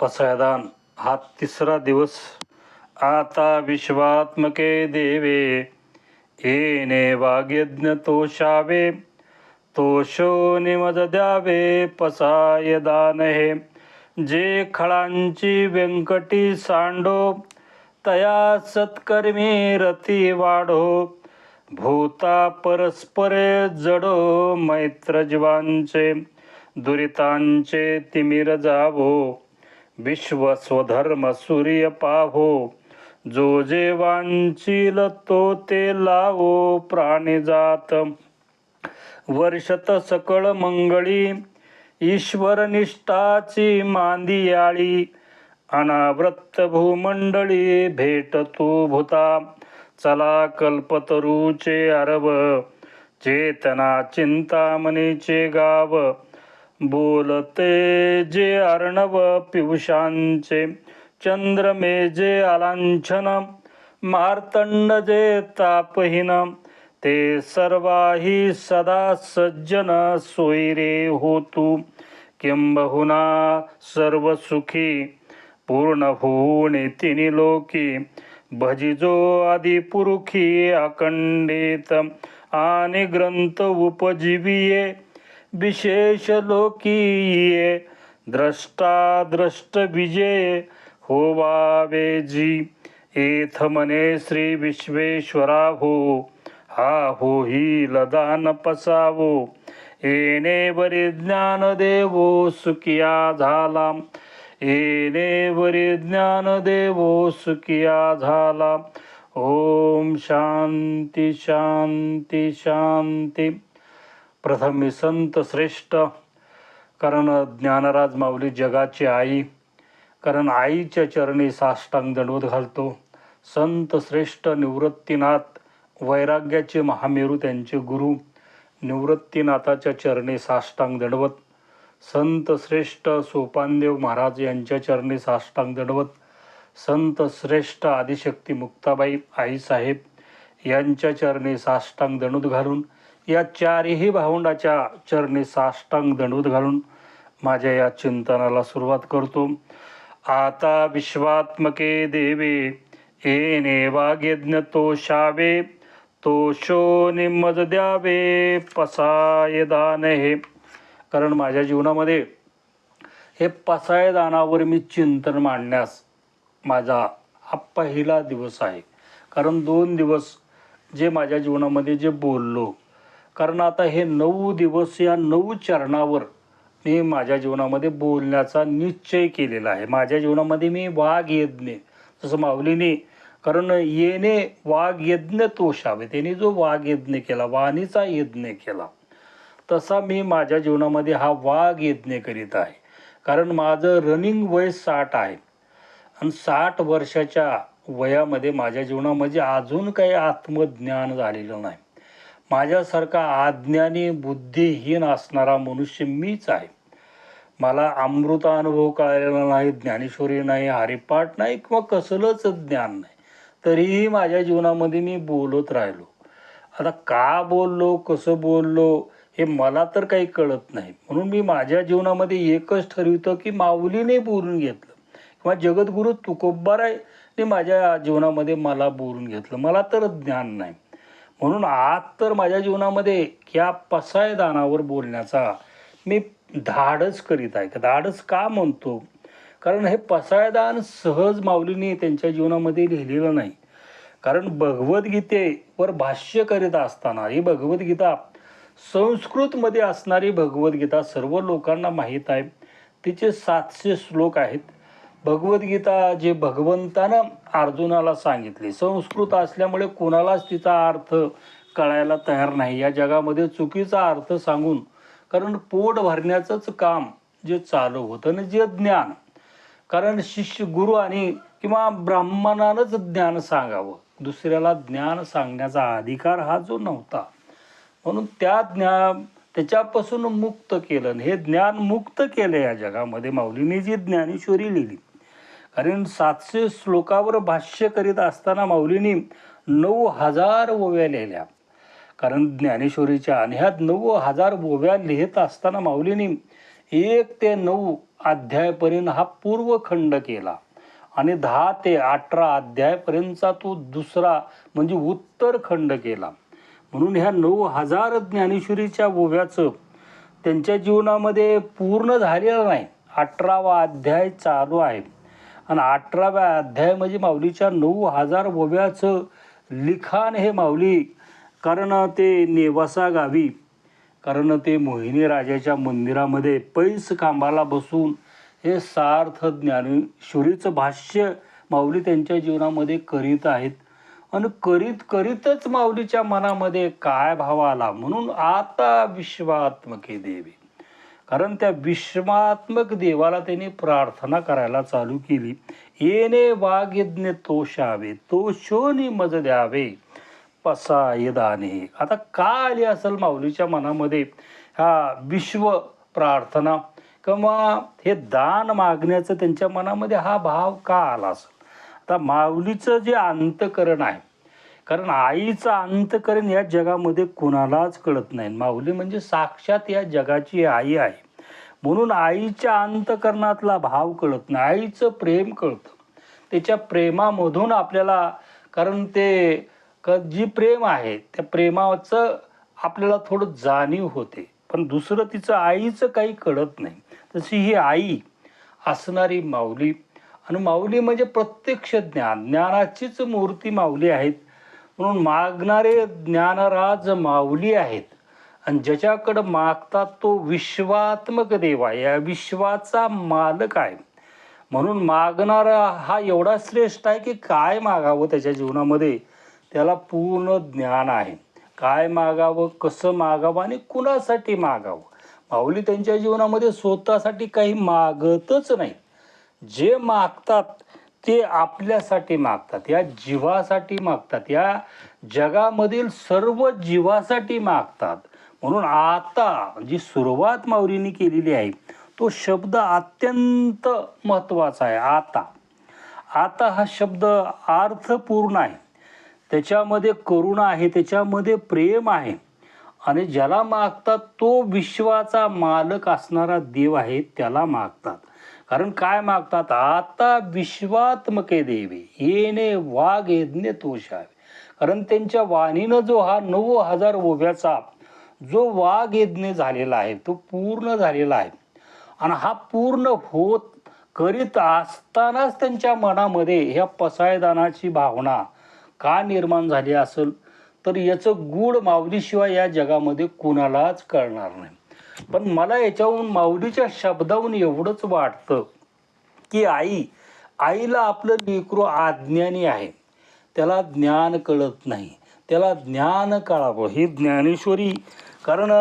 पसायदान हा तिसरा दिवस. आता विश्वात्मके देवे. येणे वाग्यज्ञ तोषावे. तोषो निमज द्यावे. पसायदान हे जे खळांची व्यंकटी सांडो तया सत्कर्मी रती वाढो. भूता परस्परे जडो मैत्र जीवांचे दुरितांचे तिमिर जावो. विश्व स्वधर्म सूर्य पाहो जो जे वांचील तो ते लावो प्राणी जात. वर्षत सकळ मंगळी ईश्वर निष्ठाची मांदियाळी अनावृत्त भूमंडळी भेट तू भूता. चला कल्पतरूचे अरब चेतना चिंतामणीचे गाव. बोलते जे अर्णव पियुषांचे चंद्रमे जे अलांछन मार्तंड जे तापहीन ते सर्वाही सदा सज्जन सोयरे होतु. किंबहुना सर्व सुखी पूर्ण होणे तिनी लोकी भजिजो आदिपुरुखी अखंडित आणि ग्रंथ उपजीविये. विशेष लोकीये द्रष्टा द्रष्ट विजय होवावे जी। एथ मने श्री विश्वेश्वरा हो हा हो ही लदान पसावो। येणे वरी ज्ञान देवो सुखिया झाला येणे वरी ज्ञान देवो सुखिया झाला ओम शांती शांती शांती। प्रथम मी संत श्रेष्ठ कारण ज्ञानराज माऊली जगाची आई कारण आईच्या चरणी साष्टांग दंडवत घालतो. संत श्रेष्ठ निवृत्तीनाथ वैराग्याचे महामेरू त्यांचे गुरु निवृत्तीनाथाच्या चरणी साष्टांग दंडवत. संत श्रेष्ठ सोपानदेव महाराज यांच्या चरणी साष्टांग दंडवत. संत श्रेष्ठ आदिशक्ती मुक्ताबाई आईसाहेब यांच्या चरणी साष्टांग दणूत घालून या चारही भावंडाच्या चरणी साष्टांग दंडूत घालून माझ्या या चिंतनाला सुरुवात करतो. आता विश्वात्मके देवे येणे वाग्यज्ञ तोषावे तोषो निमज द्यावे पसायदान हे कारण माझ्या जीवनामध्ये हे पसायदानावर मी चिंतन मांडण्यास माझा हा पहिला दिवस आहे. कारण दोन दिवस जे माझ्या जीवनामध्ये जे बोललो कारण आता हे नऊ दिवस या नऊ चरणावर मी माझ्या जीवनामध्ये बोलण्याचा निश्चय केलेला आहे. माझ्या जीवनामध्ये मी वाघ यज्ञ जसं माऊलीने कारण येणे वाघ यज्ञ तोषावे. त्यांनी जो वाघ यज्ञ केला वाणीचा यज्ञ केला तसा मी माझ्या जीवनामध्ये हा वाघ यज्ञ करीत आहे. कारण माझं रनिंग वय साठ आहे. आणि साठ वर्षाच्या वयामध्ये माझ्या जीवनामध्ये अजून काही आत्मज्ञान झालेलं नाही. माझ्यासारखा आज्ञानी बुद्धिहीन असणारा मनुष्य मीच आहे. मला अमृता अनुभव कळलेला नाही ज्ञानेश्वरी नाही हरिपाठ नाही किंवा कसलंच ज्ञान नाही. तरीही माझ्या जीवनामध्ये मी बोलत राहिलो. आता का बोललो कसं बोललो हे मला तर काही कळत नाही. म्हणून मी माझ्या जीवनामध्ये एकच ठरवितो की माऊलीने बोलून घेतलं. किंवा जगद्गुरू तुकोबाराने माझ्या जीवनामध्ये मला बोलून घेतलं. मला तर ज्ञान नाही. म्हणून आज तर माझ्या जीवनामध्ये या पसायदानावर बोलण्याचा मी धाडस करीत आहे. धाडस का म्हणतो? कारण हे पसायदान सहज माऊलीने त्यांच्या जीवनामध्ये लिहिलेलं नाही. कारण भगवद्गीतेवर भाष्य करीत असताना ही भगवद्गीता संस्कृतमध्ये असणारी भगवद्गीता सर्व लोकांना माहीत आहे. तिचे सातशे श्लोक आहेत. भगवद्गीता जे भगवंतानं अर्जुनाला सांगितली संस्कृत असल्यामुळे कोणालाच तिचा अर्थ कळायला तयार नाही. या जगामध्ये चुकीचा अर्थ सांगून कारण पोट भरण्याचंच काम जे चालू होतं आणि जे ज्ञान. कारण शिष्य गुरु आणि किंवा ब्राह्मणानंच ज्ञान सांगावं. दुसऱ्याला ज्ञान सांगण्याचा अधिकार हा जो नव्हता. म्हणून त्या ज्ञान त्याच्यापासून मुक्त केलं. हे ज्ञान मुक्त केलं या जगामध्ये. माऊलीने जी ज्ञानेश्वरी लिहिली. कारण सातशे श्लोकावर भाष्य करीत असताना माऊलीने नऊ हजार ओव्या लिहिल्या. कारण ज्ञानेश्वरीच्या आणि ह्या नऊ हजार ओव्या लिहित असताना माऊलीने एक ते नऊ अध्यायपर्यंत हा पूर्वखंड केला आणि दहा ते अठरा अध्यायपर्यंतचा तो दुसरा म्हणजे उत्तरखंड केला. म्हणून ह्या नऊ हजार ज्ञानेश्वरीच्या ओव्याचं त्यांच्या जीवनामध्ये पूर्ण झालेलं नाही. अठरावा अध्याय चालू आहे. आणि अठराव्या अध्याय म्हणजे माऊलीच्या नऊ हजार ओव्याचं लिखाण हे माऊली. कारण ते नेवासा गावी कारण ते मोहिनी राजाच्या मंदिरामध्ये पैस खांबाला बसून हे सार्थ ज्ञानेश्वरीचं भाष्य माऊली त्यांच्या जीवनामध्ये करीत आहेत. आणि करीत करीतच माऊलीच्या मनामध्ये काय भाव आला? म्हणून आता विश्वात्मके देवी. कारण त्या विश्वात्मक देवाला त्यांनी प्रार्थना करायला चालू केली. येणे वागिज्ञ तोषावे तोषोनी मज द्यावे. पसाय दाने आता का आली असेल माऊलीच्या मनामध्ये हा विश्व प्रार्थना किंवा हे दान मागण्याचं त्यांच्या मनामध्ये हा भाव का आला असेल? आता माऊलीचं जे अंतकरण आहे कारण आईचं अंतकरण या जगामध्ये कुणालाच कळत नाही. माऊली म्हणजे साक्षात या जगाची आई आहे. म्हणून आईच्या अंतकरणातला भाव कळत नाही. आईचं प्रेम कळतं. त्याच्या प्रेमामधून आपल्याला कारण ते क जी प्रेम आहे त्या प्रेमाचं आपल्याला थोडं जाणीव होते. पण दुसरं तिचं आईचं काही कळत नाही. तशी ही आई असणारी माऊली. आणि माऊली म्हणजे प्रत्यक्ष ज्ञान. ज्ञानाचीच मूर्ती माऊली आहेत. म्हणून मागणारे ज्ञानराज माऊली आहेत. आणि ज्याच्याकडं मागतात तो विश्वात्मक देव आहे. या विश्वाचा मालक आहे. म्हणून मागणारा हा एवढा श्रेष्ठ आहे की काय मागावं त्याच्या जीवनामध्ये? त्याला पूर्ण ज्ञान आहे. काय मागावं कसं मागावं आणि कुणासाठी मागावं? माऊली त्यांच्या जीवनामध्ये स्वतःसाठी काही मागतच नाही. जे मागतात ते आपल्यासाठी मागतात या जीवासाठी मागतात या जगामधील सर्व जीवासाठी मागतात. म्हणून आता जी सुरुवात माऊलींनी केलेली आहे तो शब्द अत्यंत महत्त्वाचा आहे. आता. आता हा शब्द अर्थपूर्ण आहे. त्याच्यामध्ये करुणा आहे त्याच्यामध्ये प्रेम आहे. आणि ज्याला मागतात तो विश्वाचा मालक असणारा देव आहे त्याला मागतात. कारण काय मागतात? आता विश्वात्मके देवी येणे वाघ यज्ञ तोषावे कारण त्यांच्या वाणीनं जो हा नऊ हजार ओव्याचा जो वाघ यज्ञ झालेला आहे तो पूर्ण झालेला आहे. आणि हा पूर्ण होत करीत असतानाच त्यांच्या मनामध्ये ह्या पसायदानाची भावना का निर्माण झाली असेल? तर याचं गूढ माऊलीशिवाय या जगामध्ये कुणालाच कळणार नाही. पण मला याच्याहून माऊलीच्या शब्दाहून एवढंच वाटतं की आई आईला आपलं लेकरू आज्ञानी आहे. त्याला ज्ञान कळत नाही. त्याला ज्ञान कळावं. ही ज्ञानेश्वरी कारण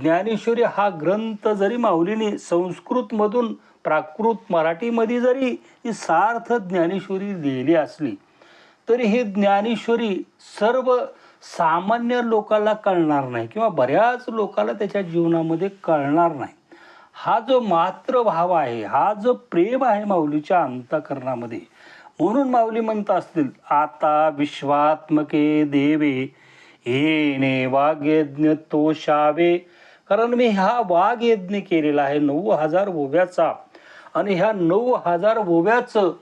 ज्ञानेश्वरी हा ग्रंथ जरी माऊलीने संस्कृतमधून प्राकृत मराठीमध्ये जरी ही सार्थ ज्ञानेश्वरी लिहिली असली तरी ही ज्ञानेश्वरी सर्व सामान्य लोकांना कळणार नाही किंवा बऱ्याच लोकांना त्याच्या जीवनामध्ये कळणार नाही. हा जो मातृभाव आहे हा जो प्रेम आहे माऊलीच्या अंतकरणामध्ये म्हणून माऊली म्हणत असतील आता विश्वात्मके देवे येणे वाग्यज्ञ तोषावे. कारण मी हा वाघयज्ञ केलेला आहे नऊ हजार ओव्याचा. आणि ह्या नऊ हजार ओव्याचं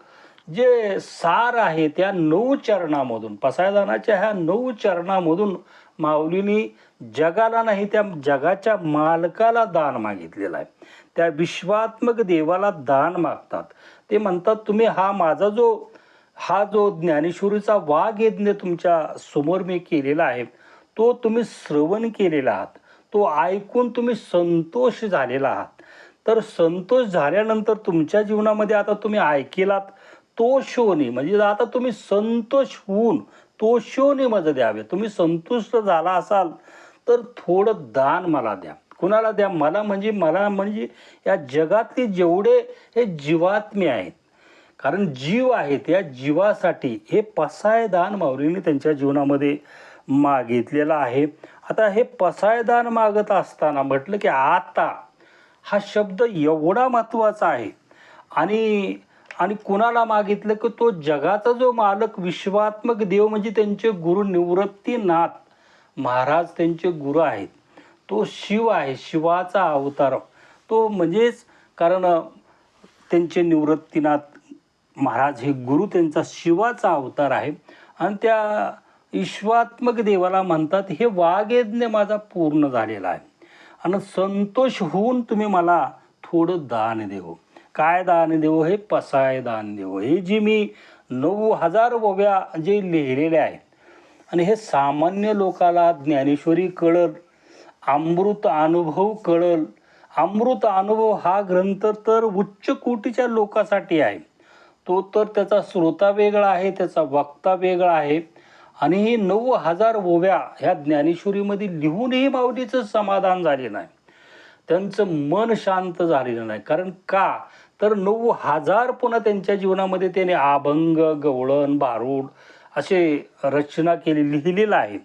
जे सार आहे त्या नऊ चरणामधून पसायदानाच्या ह्या नऊ चरणामधून माऊलीनी जगाला नाही त्या जगाच्या मालकाला दान मागितलेलं आहे. त्या विश्वात्मक देवाला दान मागतात. ते म्हणतात तुम्ही हा माझा जो हा जो ज्ञानेश्वरीचा वाघ यज्ञ तुमच्यासमोर मी केलेला आहे तो तुम्ही श्रवण केलेला आहात. तो ऐकून तुम्ही संतोष झालेला आहात. तर संतोष झाल्यानंतर तुमच्या जीवनामध्ये आता तुम्ही ऐकेलात तो म्हणजे आता तुम्ही संतोष होऊन तो शोनी द्यावे तुम्ही संतुष्ट झाला असाल तर थोडं दान मला द्या. कुणाला द्या? मला म्हणजे मला म्हणजे या जगातले जेवढे हे जीवात्मे आहेत कारण जीव आहेत या जीवासाठी हे पसायदान माऊलीने त्यांच्या जीवनामध्ये मागितलेलं आहे. आता हे पसायदान मागत असताना म्हटलं की आता हा शब्द एवढा महत्त्वाचा आहे आणि आणि कुणाला मागितलं की तो जगाचा जो मालक विश्वात्मक देव म्हणजे त्यांचे गुरु निवृत्तीनाथ महाराज त्यांचे गुरु आहेत. तो शिव आहे शिवाचा अवतार. तो म्हणजेच कारण त्यांचे निवृत्तीनाथ महाराज हे गुरु त्यांचा शिवाचा अवतार आहे. आणि त्या ईश्वात्मक देवाला म्हणतात हे वागयज्ञ माझा पूर्ण झालेला आहे. आणि संतोष होऊन तुम्ही मला थोडं दान देऊ काय दान देव हे पसाय दान देव हे जी मी नऊ हजार ओव्या जे लिहिलेले आहेत आणि हे सामान्य लोकाला ज्ञानेश्वरी कळल अमृत अनुभव कळल. अमृत अनुभव हा ग्रंथ तर उच्च कोटीच्या लोकांसाठी आहे. तो तर त्याचा श्रोता वेगळा आहे त्याचा वक्ता वेगळा आहे. आणि हे नऊ हजार ओव्या ह्या ज्ञानेश्वरीमध्ये लिहूनही माऊलीचं समाधान झाले नाही. त्यांचं मन शांत झालेलं नाही. कारण का? तर नऊ हजार पुन्हा त्यांच्या जीवनामध्ये त्याने अभंग गवळण बारूड असे रचना केली लिहिलेलं आहे.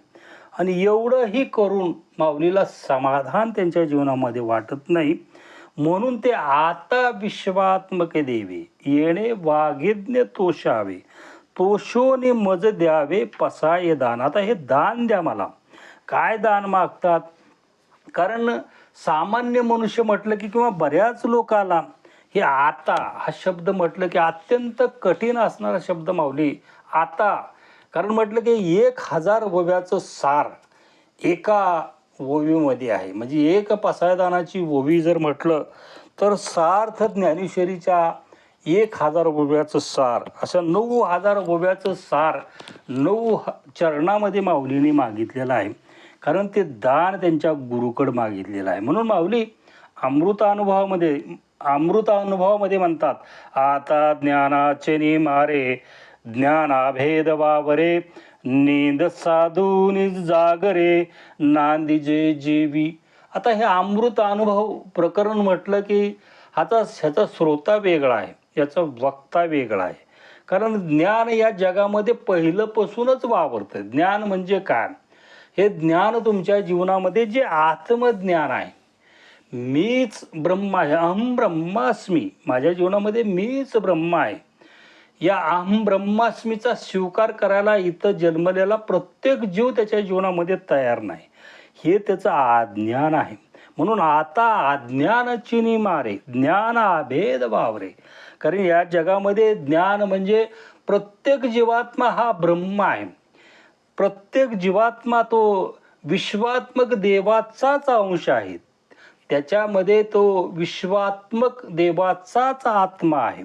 आणि एवढंही करून माऊलीला समाधान त्यांच्या जीवनामध्ये वाटत नाही. म्हणून ते आता विश्वात्मक देवे. येणे वाघिज्ञ तोषावे. तोषोने मज द्यावे पसाय दान. आता हे दान द्या मला. काय दान मागतात? कारण सामान्य मनुष्य म्हटलं की किंवा बऱ्याच लोकाला हे आता हा शब्द म्हटलं की अत्यंत कठीण असणारा शब्द माऊली. आता कारण म्हटलं की एक हजार ओव्याचं सार एका ओवीमध्ये आहे. म्हणजे एक पसायदानाची ओवी जर म्हटलं तर सार्थ ज्ञानेश्वरीच्या एक हजार गोव्याचं सार असं नऊ हजार गोव्याचं सार नऊ ह- चरणामध्ये माऊलीने मागितलेलं आहे. कारण ते दान त्यांच्या गुरुकड मागितलेलं आहे. म्हणून माऊली अमृतानुभवामध्ये अमृत अनुभवामध्ये म्हणतात आता ज्ञानाचे निमारे ज्ञानाभेद वावरे नींद साधून जागरे नांदी जे जीवी. आता हे अमृत अनुभव प्रकरण म्हटलं की हाचा ह्याचा श्रोता वेगळा आहे याचा वक्ता वेगळा आहे. कारण ज्ञान या जगामध्ये पहिलंपासूनच वावरतं ज्ञान म्हणजे काय? हे ज्ञान तुमच्या जीवनामध्ये जे आत्मज्ञान आहे मीच ब्रह्मा आहे. अहम ब्रह्मास्मी. माझ्या जीवनामध्ये मीच ब्रह्मा आहे. या अहम ब्रह्मास्मीचा स्वीकार करायला इथं जन्मलेला प्रत्येक जीव त्याच्या जीवनामध्ये तयार नाही. हे त्याचं अज्ञान आहे. म्हणून आता अज्ञानाची चिनी मारे ज्ञान अभेद वावरे. कारण या जगामध्ये ज्ञान म्हणजे प्रत्येक जीवात्मा हा ब्रह्म आहे. प्रत्येक जीवात्मा तो विश्वात्मक देवाचाच अंश आहे. त्याच्यामध्ये तो विश्वात्मक देवाचाच आत्मा आहे.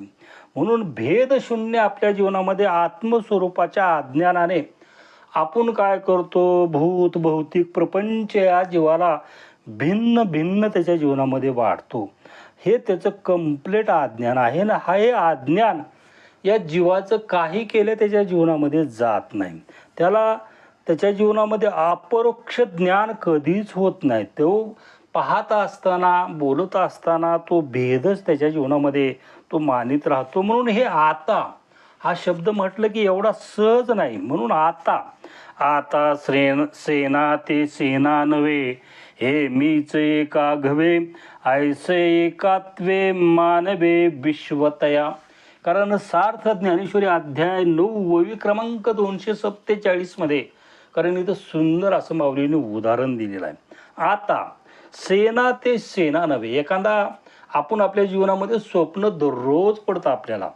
म्हणून भेदशून्य आपल्या जीवनामध्ये आत्मस्वरूपाच्या अज्ञानाने आपण काय करतो? भूत भौतिक प्रपंच या जीवाला भिन्न भिन्न त्याच्या जीवनामध्ये वाढतो. हे त्याचं कम्प्लेट अज्ञान आहे ना? हा हे अज्ञान या जीवाचं काही केलं त्याच्या जीवनामध्ये जात नाही. त्याला त्याच्या जीवनामध्ये अपरोक्ष ज्ञान कधीच होत नाही. तो पाहत असताना बोलत असताना तो भेदच त्याच्या जीवनामध्ये तो मानित राहतो. म्हणून हे आता हा शब्द म्हटलं की एवढा सहज नाही. म्हणून आता आता श्रेन सेना ते सेना नव्हे हे मीच एका घवे ऐसे एकात्वे मानवे विश्वतया. कारण सार्थ ज्ञानेश्वरी अध्याय नऊ ववी क्रमांक दोनशे सत्तेचाळीसमध्ये कारण इथं सुंदर असं माऊलीने उदाहरण दिलेलं आहे. आता सेना ते सेना नव्हे. एखादा आपण आपल्या जीवनामध्ये स्वप्न दररोज पडतं आपल्याला.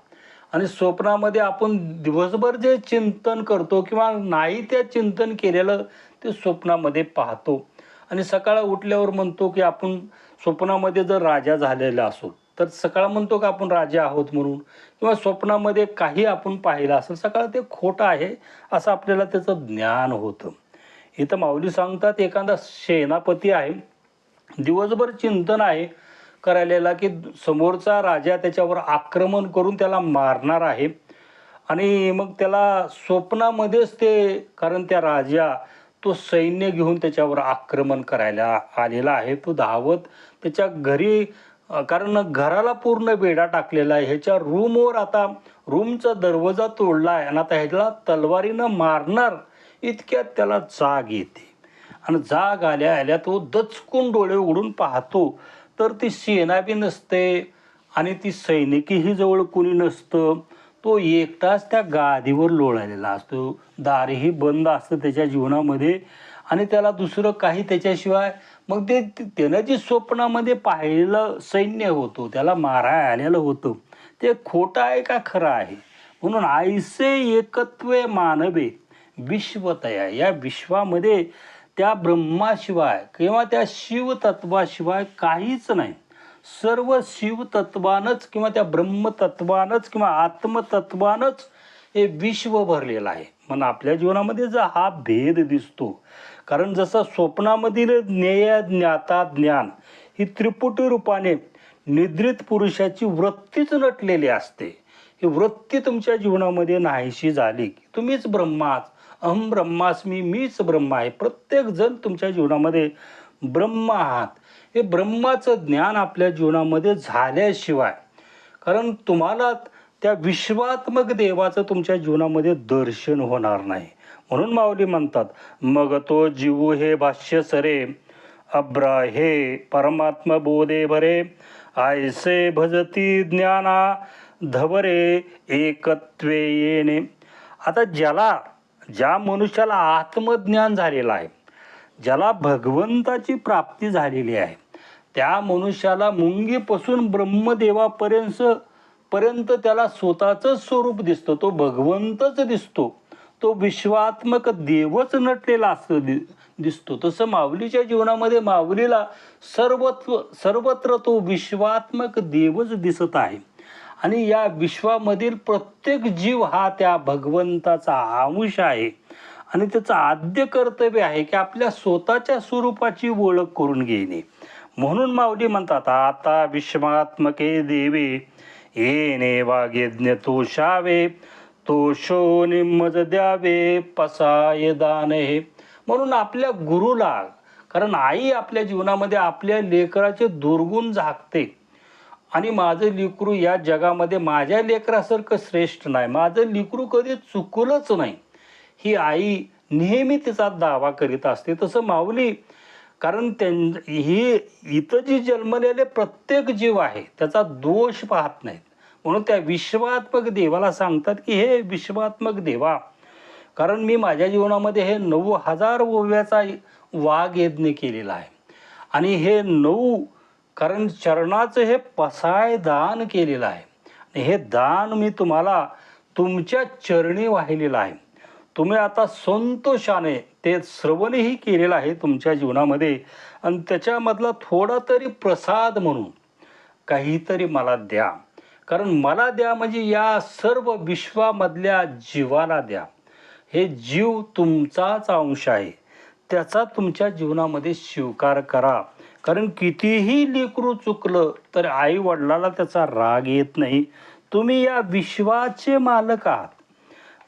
आणि स्वप्नामध्ये आपण दिवसभर जे चिंतन करतो किंवा नाही त्या चिंतन केलेलं ते स्वप्नामध्ये पाहतो. आणि सकाळ उठल्यावर म्हणतो की आपण स्वप्नामध्ये जर राजा झालेला असो तर सकाळ म्हणतो की आपण राजा आहोत म्हणून. किंवा स्वप्नामध्ये काही आपण पाहिलं असेल सकाळ ते खोटं आहे असं आपल्याला त्याचं ज्ञान होतं. इथं माऊली सांगतात एखादा सेनापती आहे दिवसभर चिंतन आहे करायला की समोरचा राजा त्याच्यावर आक्रमण करून त्याला मारणार आहे. आणि मग त्याला स्वप्नामध्येच ते कारण त्या राजा तो सैन्य घेऊन त्याच्यावर आक्रमण करायला आलेला आहे. तो धावत त्याच्या घरी कारण घराला पूर्ण बेडा टाकलेला आहे. ह्याच्या रूमवर आता रूमचा दरवाजा तोडला आहे. आणि आता ह्याला तलवारीनं मारणार इतक्यात त्याला जाग येते. आणि जाग आल्या आल्या तो दचकून डोळे उघडून पाहतो. तर ती सेना बी नसते आणि ती सैनिकीही जवळ कोणी नसतं. तो एकटाच त्या गादीवर लोळालेला असतो. दारही बंद असतं त्याच्या जीवनामध्ये आणि त्याला दुसरं काही त्याच्याशिवाय मग ते त्यानं जे स्वप्नामध्ये पाहिलेलं सैन्य होतं त्याला माराय आलेलं होतं ते खोटं आहे का खरं आहे? म्हणून आयसे एकत्वे मानवे विश्वतया. या विश्वामध्ये त्या ब्रह्माशिवाय किंवा त्या शिवतत्वाशिवाय काहीच नाही. सर्व शिवतत्वानंच किंवा त्या ब्रह्मतत्वानंच किंवा आत्मतत्वानंच हे विश्व भरलेलं आहे. म्हणून आपल्या जीवनामध्ये जर हा भेद दिसतो कारण जसं स्वप्नामधील ज्ञेय ज्ञाता ज्ञान ही त्रिपुटी रूपाने निद्रित पुरुषाची वृत्तीच नटलेली असते. ही वृत्ती तुमच्या जीवनामध्ये नाहीशी झाली की तुम्हीच ब्रह्माच. अहम ब्रह्मास्मी मीच ब्रह्म आहे. प्रत्येक जण तुमच्या जीवनामध्ये ब्रह्म आहात. हे ब्रह्माचं ज्ञान आपल्या जीवनामध्ये झाल्याशिवाय कारण तुम्हाला त्या विश्वात्मक देवाचं तुमच्या जीवनामध्ये दर्शन होणार नाही. म्हणून माऊली म्हणतात मग तो जीव हे भाष्य सरे अब्रा हे परमात्म बोधे भरे आयसे भजती ज्ञाना धवरे एकत्वे येणे. आता ज्याला ज्या मनुष्याला आत्मज्ञान झालेलं आहे ज्याला भगवंताची प्राप्ती झालेली आहे त्या मनुष्याला मुंगीपासून ब्रह्मदेवापर्यंत पर्यंत त्याला स्वतःचं स्वरूप दिसतं. तो भगवंतच दिसतो. तो विश्वात्मक देवच नटलेला असतो दि दिसतो. तसं माऊलीच्या जीवनामध्ये माऊलीला सर्वत्व सर्वत्र तो विश्वात्मक देवच दिसत आहे. आणि या विश्वामधील प्रत्येक जीव हा त्या भगवंताचा अंश आहे. आणि त्याचं आद्य कर्तव्य आहे की आपल्या स्वतःच्या स्वरूपाची ओळख करून घेणे. म्हणून माऊली म्हणतात आता विश्वात्मके देवे येणे वागेज्ञ तोषावे तोषो निम्मज द्यावे पसाय दान हे. म्हणून आपल्या गुरुला कारण आई आपल्या जीवनामध्ये आपल्या लेकराचे दुर्गुण झाकते. आणि माझं लिकरू या जगामध्ये माझ्या लेकरासारखं श्रेष्ठ नाही. माझं लिकरू कधी चुकलंच नाही. ही आई नेहमी तिचा दावा करीत असते. तसं माऊली कारण त्यां ही इथं जी जन्मलेले प्रत्येक जीव आहे त्याचा दोष पाहत नाहीत. म्हणून त्या विश्वात्मक देवाला सांगतात की हे विश्वात्मक देवा कारण मी माझ्या जीवनामध्ये हे नऊ हजार ओव्याचा वाघ यज्ञ केलेला आहे. आणि हे नऊ कारण चरणाचं हे पसाय दान केलेलं आहे. आणि हे दान मी तुम्हाला तुमच्या चरणी वाहिलेलं आहे. तुम्ही आता संतोषाने ते श्रवणही केलेलं आहे तुमच्या जीवनामध्ये. आणि त्याच्यामधला थोडा तरी प्रसाद म्हणून काहीतरी मला द्या. कारण मला द्या म्हणजे या सर्व विश्वामधल्या जीवाला द्या. हे जीव तुमचाच अंश आहे. त्याचा तुमच्या जीवनामध्ये स्वीकार करा. कारण कितीही लेकरू चुकलं तर आई वडिलाला त्याचा राग येत नाही. तुम्ही या विश्वाचे मालक आहात.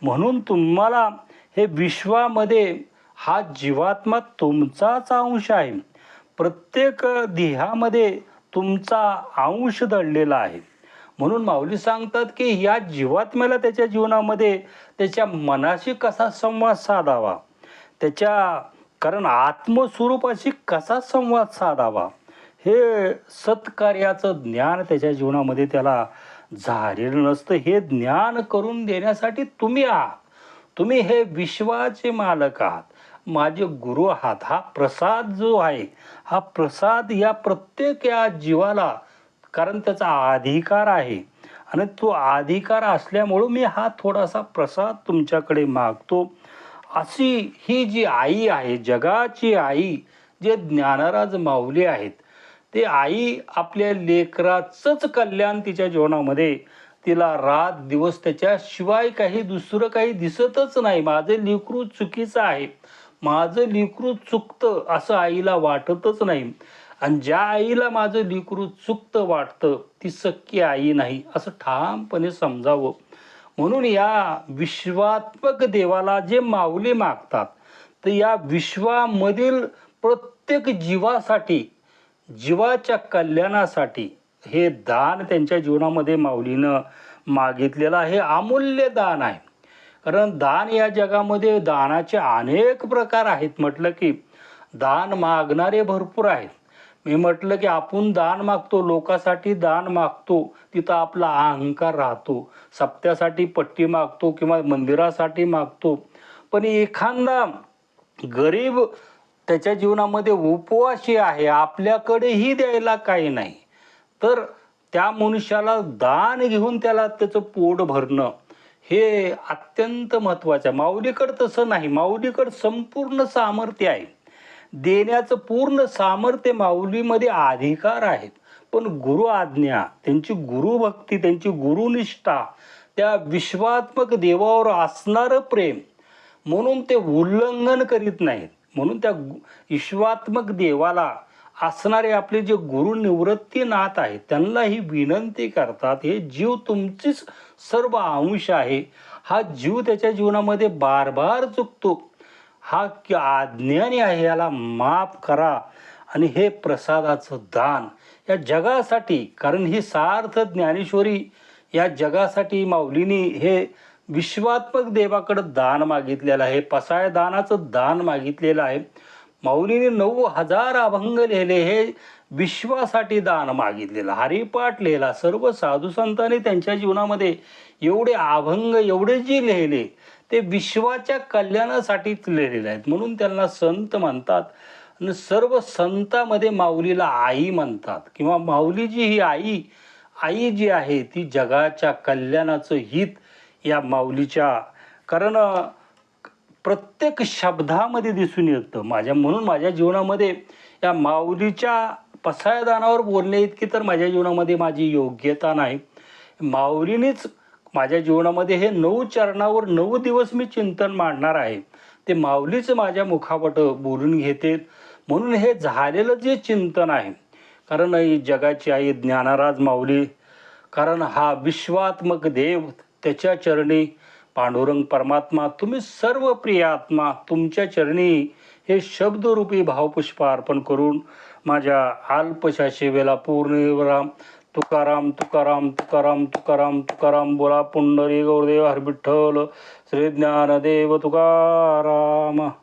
म्हणून तुम्हाला हे विश्वामध्ये हा जीवात्मा तुमचाच अंश आहे. प्रत्येक देहामध्ये तुमचा अंश दडलेला आहे. म्हणून माऊली सांगतात की या जीवात्म्याला त्याच्या जीवनामध्ये त्याच्या मनाशी कसा संवाद साधावा? त्याच्या कारण आत्मस्वरूपाशी कसा संवाद साधावा? हे सत्कार्याचं ज्ञान त्याच्या जीवनामध्ये त्याला झालेलं नसतं. हे ज्ञान करून देण्यासाठी तुम्ही आहात. तुम्ही हे विश्वाचे मालक आहात. माझे गुरु आहात. हा प्रसाद जो आहे हा प्रसाद या प्रत्येक या जीवाला कारण त्याचा अधिकार आहे. आणि तो अधिकार असल्यामुळं मी हा थोडासा प्रसाद तुमच्याकडे मागतो. अशी ही जी आई आहे जगाची आई जे ज्ञानराज माऊली आहेत ते आई आपल्या लेकराचंच कल्याण तिच्या जीवनामध्ये तिला रात दिवस त्याच्याशिवाय काही दुसरं काही दिसतच नाही. माझं लेकरू चुकीचं आहे. माझं लेकरू चुकतं असं आईला वाटतच नाही. आणि ज्या आईला माझं लेकरू चुकतं वाटतं ती सक्की आई नाही. असं ठामपणे समजावं. म्हणून या विश्वात्मक देवाला जे माऊली मागतात तर या विश्वामधील प्रत्येक जीवासाठी जीवाच्या कल्याणासाठी हे दान त्यांच्या जीवनामध्ये माऊलीनं मागितलेलं हे अमूल्य दान आहे. कारण दान या जगामध्ये दानाचे अनेक प्रकार आहेत. म्हटलं की दान मागणारे भरपूर आहेत. मी म्हटलं की आपण दान मागतो लोकासाठी दान मागतो तिथं आपला अहंकार राहतो. सप्त्यासाठी पट्टी मागतो किंवा मंदिरासाठी मागतो. पण एखादा गरीब त्याच्या जीवनामध्ये उपवासी आहे आपल्याकडेही द्यायला काही नाही. तर त्या मनुष्याला दान घेऊन त्याला त्याचं पोट भरणं हे अत्यंत महत्त्वाचं आहे. माऊलीकडं तसं नाही. माऊलीकडं संपूर्ण सामर्थ्य आहे. देण्याचं पूर्ण सामर्थ्य माऊलीमध्ये अधिकार आहेत. पण गुरु आज्ञा त्यांची गुरुभक्ती त्यांची गुरुनिष्ठा त्या विश्वात्मक देवावर असणारं प्रेम म्हणून ते उल्लंघन करीत नाहीत. म्हणून त्या विश्वात्मक देवाला असणारे आपले जे गुरु निवृत्तीनाथ आहेत त्यांना ही विनंती करतात हे जीव तुमचीच सर्व अंश आहे. हा जीव त्याच्या जीवनामध्ये बार बार चुकतो. हा आज्ञानी अज्ञानी आहे याला माफ करा. आणि हे प्रसादाचं दान या जगासाठी कारण ही सार्थ ज्ञानेश्वरी या जगासाठी माऊलीनी हे विश्वात्मक देवाकडं दान मागितलेलं आहे पसाय दानाचं दान मागितलेलं आहे. माऊलीने नऊ हजार अभंग लिहिले हे विश्वासाठी दान मागितलेलं. हरिपाठ लिहिला सर्व साधू संतांनी त्यांच्या जीवनामध्ये एवढे अभंग एवढे जे लिहिले ते विश्वाच्या कल्याणासाठीच लिहिलेले आहेत. म्हणून त्यांना संत म्हणतात. आणि सर्व संतामध्ये माऊलीला आई म्हणतात. किंवा माऊलीची ही आई आई जी आहे ती जगाच्या कल्याणाचं हित या माऊलीच्या कारण प्रत्येक शब्दामध्ये दिसून येतं. माझ्या म्हणून माझ्या जीवनामध्ये या माऊलीच्या पसायदानावर बोलणे इतकी तर माझ्या जीवनामध्ये माझी योग्यता नाही. माऊलीनेच माझ्या जीवनामध्ये हे नऊ चरणावर नऊ दिवस मी चिंतन मांडणार आहे. ते माऊलीच माझ्या मुखापट बोलून घेते. म्हणून हे झालेलं जे चिंतन आहे. कारण ही जगाची आई ज्ञानराज माऊली कारण हा विश्वात्मक देव त्याच्या चरणी पांडुरंग परमात्मा तुम्ही सर्व प्रिय आत्मा तुमच्या चरणी हे शब्दरूपी भावपुष्प अर्पण करून माझ्या अल्पशा सेवेला पूर्णविराम तुकाराम तुकाराम तुकाराम तुकाराम तुकाराम बोला पुंडरी गौरदेव हरविठ्ठल श्री ज्ञानदेव तुकाराम.